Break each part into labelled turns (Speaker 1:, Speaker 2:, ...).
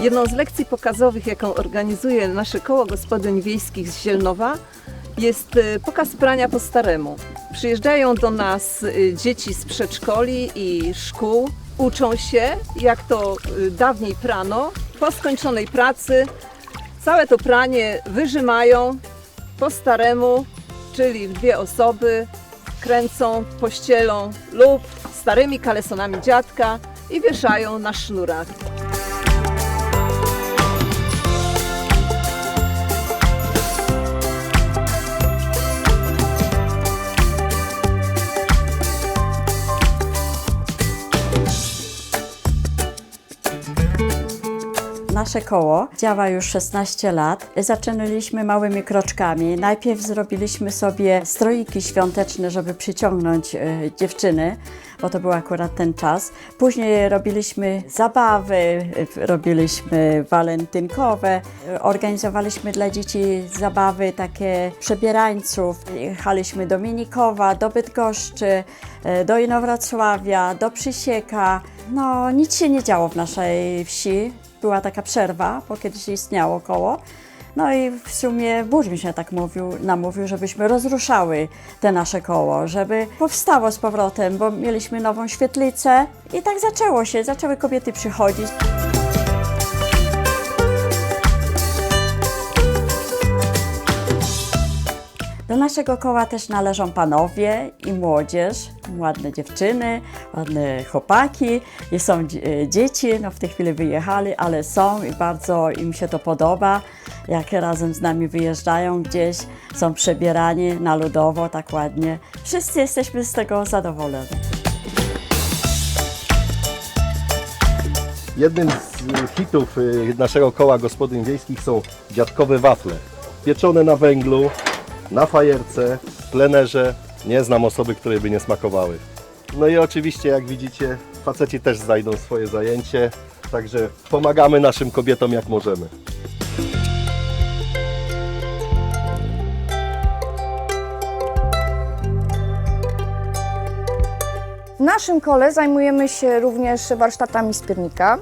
Speaker 1: Jedną z lekcji pokazowych, jaką organizuje nasze koło gospodyń wiejskich z Zielnowa, jest y, pokaz prania po staremu. Przyjeżdżają do nas y, dzieci z przedszkoli i szkół, uczą się, jak to y, dawniej prano. Po skończonej pracy całe to pranie wyżymają po staremu, czyli dwie osoby, kręcą pościelą lub starymi kalesonami dziadka i wieszają na sznurach.
Speaker 2: Nasze koło działa już 16 lat. Zaczynaliśmy małymi kroczkami. Najpierw zrobiliśmy sobie stroiki świąteczne, żeby przyciągnąć e, dziewczyny, bo to był akurat ten czas. Później robiliśmy zabawy, e, robiliśmy walentynkowe, e, organizowaliśmy dla dzieci zabawy takie przebierańców. Jechaliśmy do Minikowa, do Bydgoszczy, do Inowrocławia, do Przysieka. No, nic się nie działo w naszej wsi była taka przerwa, bo kiedyś istniało koło. No i w sumie burmistrz się tak mówił, namówił, żebyśmy rozruszały te nasze koło, żeby powstało z powrotem, bo mieliśmy nową świetlicę i tak zaczęło się, zaczęły kobiety przychodzić. Do naszego koła też należą panowie i młodzież, ładne dziewczyny, ładne chłopaki i są e, dzieci, no w tej chwili wyjechali, ale są i bardzo im się to podoba, jak razem z nami wyjeżdżają gdzieś, są przebierani na ludowo, tak ładnie. Wszyscy jesteśmy z tego zadowoleni.
Speaker 3: Jednym z hitów y, naszego koła gospodyń wiejskich są dziadkowe wafle. Pieczone na węglu, na fajerce, w plenerze. Nie znam osoby, której by nie smakowały. No i oczywiście, jak widzicie, faceci też znajdą swoje zajęcie. Także pomagamy naszym kobietom jak możemy.
Speaker 4: W naszym kole zajmujemy się również warsztatami z piernika.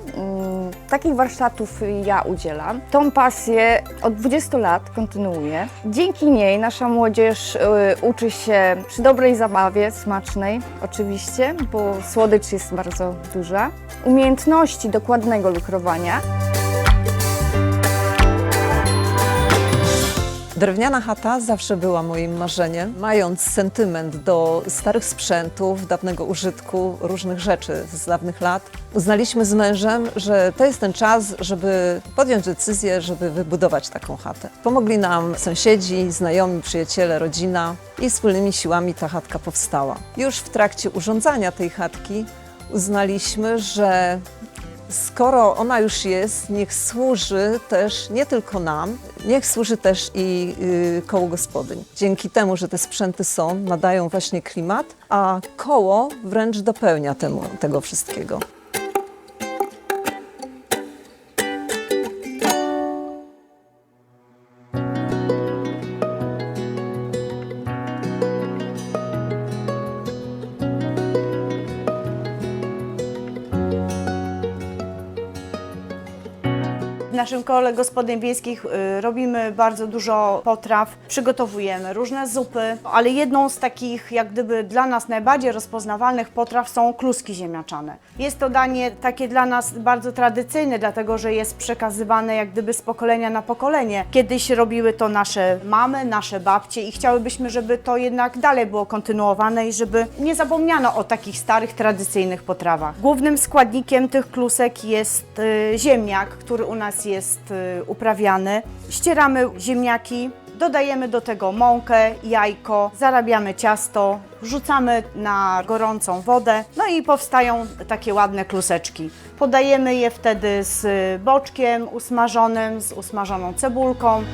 Speaker 4: Takich warsztatów ja udzielam. Tą pasję od 20 lat kontynuuję. Dzięki niej nasza młodzież y, uczy się przy dobrej zabawie, smacznej oczywiście, bo słodycz jest bardzo duża, umiejętności dokładnego lukrowania.
Speaker 1: Drewniana chata zawsze była moim marzeniem. Mając sentyment do starych sprzętów, dawnego użytku, różnych rzeczy z dawnych lat, uznaliśmy z mężem, że to jest ten czas, żeby podjąć decyzję, żeby wybudować taką chatę. Pomogli nam sąsiedzi, znajomi, przyjaciele, rodzina i wspólnymi siłami ta chatka powstała. Już w trakcie urządzania tej chatki uznaliśmy, że skoro ona już jest, niech służy też nie tylko nam, niech służy też i y, kołu gospodyń. Dzięki temu, że te sprzęty są, nadają właśnie klimat, a koło wręcz dopełnia temu, tego wszystkiego.
Speaker 5: Naszym kole gospodyń wiejskich y, robimy bardzo dużo potraw, przygotowujemy różne zupy, ale jedną z takich jak gdyby dla nas najbardziej rozpoznawalnych potraw są kluski ziemniaczane. Jest to danie takie dla nas bardzo tradycyjne, dlatego że jest przekazywane jak gdyby z pokolenia na pokolenie. Kiedyś robiły to nasze mamy, nasze babcie i chciałybyśmy, żeby to jednak dalej było kontynuowane i żeby nie zapomniano o takich starych, tradycyjnych potrawach. Głównym składnikiem tych klusek jest y, ziemniak, który u nas jest y, uprawiany. Ścieramy ziemniaki, dodajemy do tego mąkę, jajko, zarabiamy ciasto, wrzucamy na gorącą wodę, no i powstają takie ładne kluseczki. Podajemy je wtedy z boczkiem usmażonym, z usmażoną cebulką.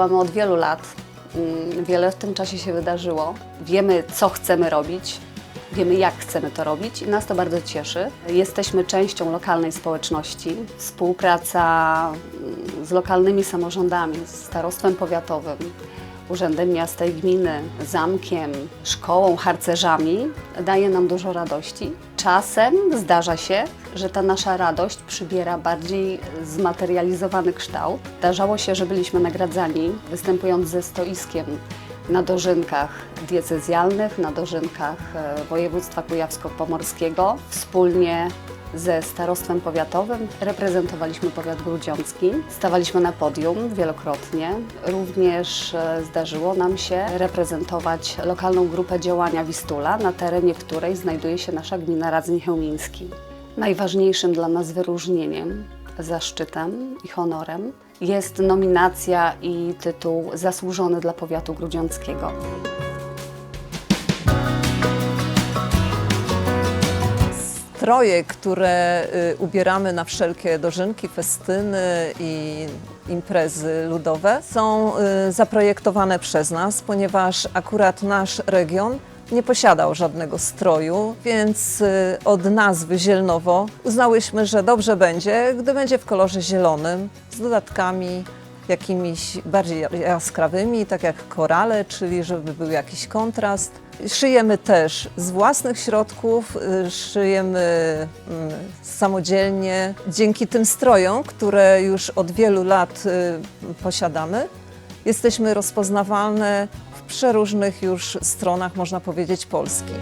Speaker 6: Działamy od wielu lat. Mm, Wiele w tym czasie się wydarzyło. Wiemy, co chcemy robić, wiemy, jak chcemy to robić i nas to bardzo cieszy. Jesteśmy częścią lokalnej społeczności. Współpraca mm, z lokalnymi samorządami, z starostwem powiatowym, Urzędem Miasta i Gminy, zamkiem, szkołą, harcerzami daje nam dużo radości. Czasem zdarza się, że ta nasza radość przybiera bardziej zmaterializowany kształt. Zdarzało się, że byliśmy nagradzani występując ze stoiskiem na dożynkach diecezjalnych, na dożynkach e, województwa kujawsko-pomorskiego. Wspólnie ze starostwem powiatowym reprezentowaliśmy powiat grudziącki. Stawaliśmy na podium wielokrotnie. Również e, zdarzyło nam się reprezentować lokalną grupę działania Wistula, na terenie której znajduje się nasza gmina Radzyń Chełmiński. Najważniejszym dla nas wyróżnieniem, zaszczytem i honorem jest nominacja i tytuł zasłużony dla powiatu grudziąckiego.
Speaker 1: Stroje, które y, ubieramy na wszelkie dożynki, festyny i imprezy ludowe są y, zaprojektowane przez nas, ponieważ akurat nasz region nie posiadał żadnego stroju, więc y, od nazwy Zielnowo uznałyśmy, że dobrze będzie, gdy będzie w kolorze zielonym z dodatkami jakimiś bardziej jaskrawymi, tak jak korale, czyli żeby był jakiś kontrast. Szyjemy też z własnych środków, y, szyjemy mm, samodzielnie. Dzięki tym strojom, które już od wielu lat y, posiadamy, jesteśmy rozpoznawalne w przeróżnych już stronach, można powiedzieć, Polski.